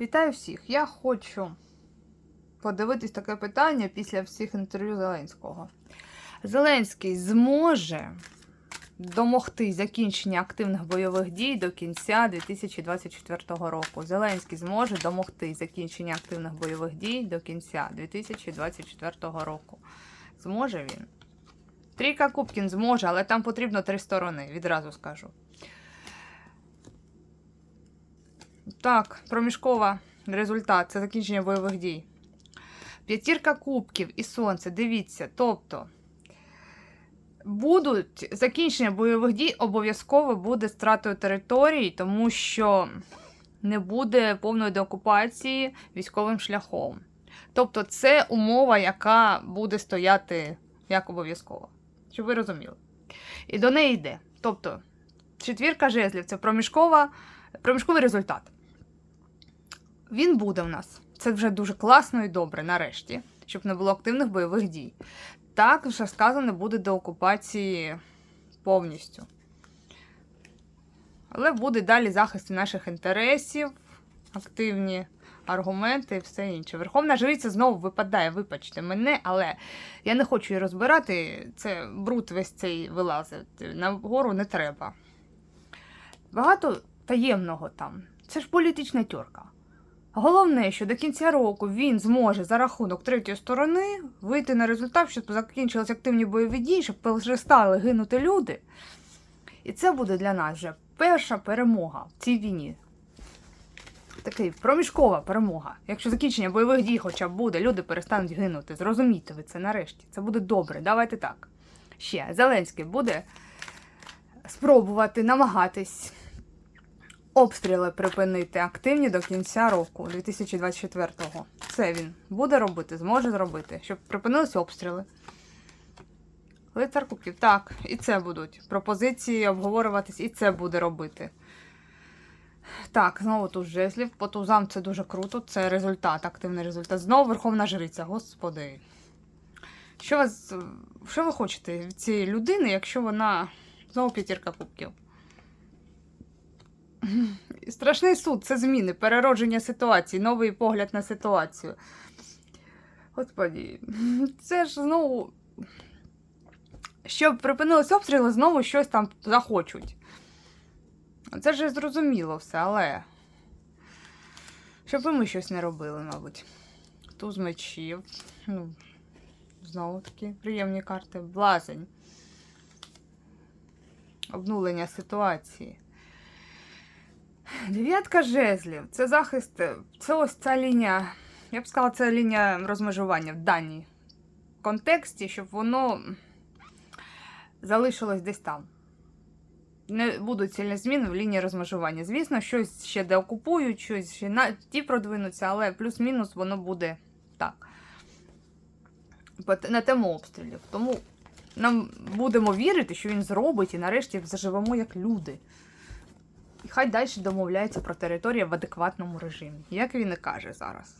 Вітаю всіх! Я хочу подивитись таке питання після всіх інтерв'ю Зеленського. Зеленський зможе домогти закінчення активних бойових дій до кінця 2024 року. Зеленський зможе домогти закінчення активних бойових дій до кінця 2024 року. Зможе він? Трійка Кубкін зможе, але там потрібно три сторони, відразу скажу. Так, проміжкова результат це закінчення бойових дій. П'ятірка кубків і сонце. Дивіться, тобто будуть закінчення бойових дій обов'язково буде стратою територій, тому що не буде повної деокупації військовим шляхом. Тобто, це умова, яка буде стояти як обов'язково. Щоб ви розуміли. І до неї йде. Тобто, четвірка жезлів це проміжкова, проміжковий результат. Він буде в нас. Це вже дуже класно і добре, нарешті, щоб не було активних бойових дій. Так, вже сказано, буде до окупації повністю. Але буде далі захист наших інтересів, активні аргументи і все інше. Верховна жриця знову випадає, вибачте мене, але я не хочу її розбирати. Це бруд весь цей вилазить. Нагору не треба. Багато таємного там. Це ж політична тьорка. Головне, що до кінця року він зможе за рахунок третьої сторони вийти на результат, щоб закінчились активні бойові дії, щоб перестали гинути люди. І це буде для нас вже перша перемога в цій війні. Такий проміжкова перемога. Якщо закінчення бойових дій хоча б буде, люди перестануть гинути. Зрозумійте ви це нарешті. Це буде добре. Давайте так. Ще Зеленський буде спробувати намагатись обстріли припинити активні до кінця року 2024-го. Це він буде робити, зможе зробити, щоб припинились обстріли. Лицар кубків, так, і це будуть. Пропозиції обговорюватись, і це буде робити. Так, знову тут жезлів. По тузам це дуже круто. Це результат, активний результат. Знову Верховна Жриця, господи. Що, вас, що ви хочете від цієї людини, якщо вона знову п'ятірка кубків? Страшний суд це зміни, переродження ситуації, новий погляд на ситуацію. Господі, це ж знову. Щоб припинились обстріли, знову щось там захочуть. Це ж зрозуміло все, але. Щоб і ми щось не робили, мабуть. Туз мечів. Ну, знову такі приємні карти. Блазень. Обнулення ситуації. Дев'ятка жезлів. Це захист. Це ось ця лінія. Я б сказала, це лінія розмежування в даній контексті, щоб воно залишилось десь там. Не будуть сильні зміни в лінії розмежування. Звісно, щось ще деокупують, щось ще на ті продвинуться, але плюс-мінус воно буде так. На тему обстрілів. Тому нам будемо вірити, що він зробить, і нарешті заживемо як люди. І хай далі домовляється про територію в адекватному режимі, як він і каже зараз.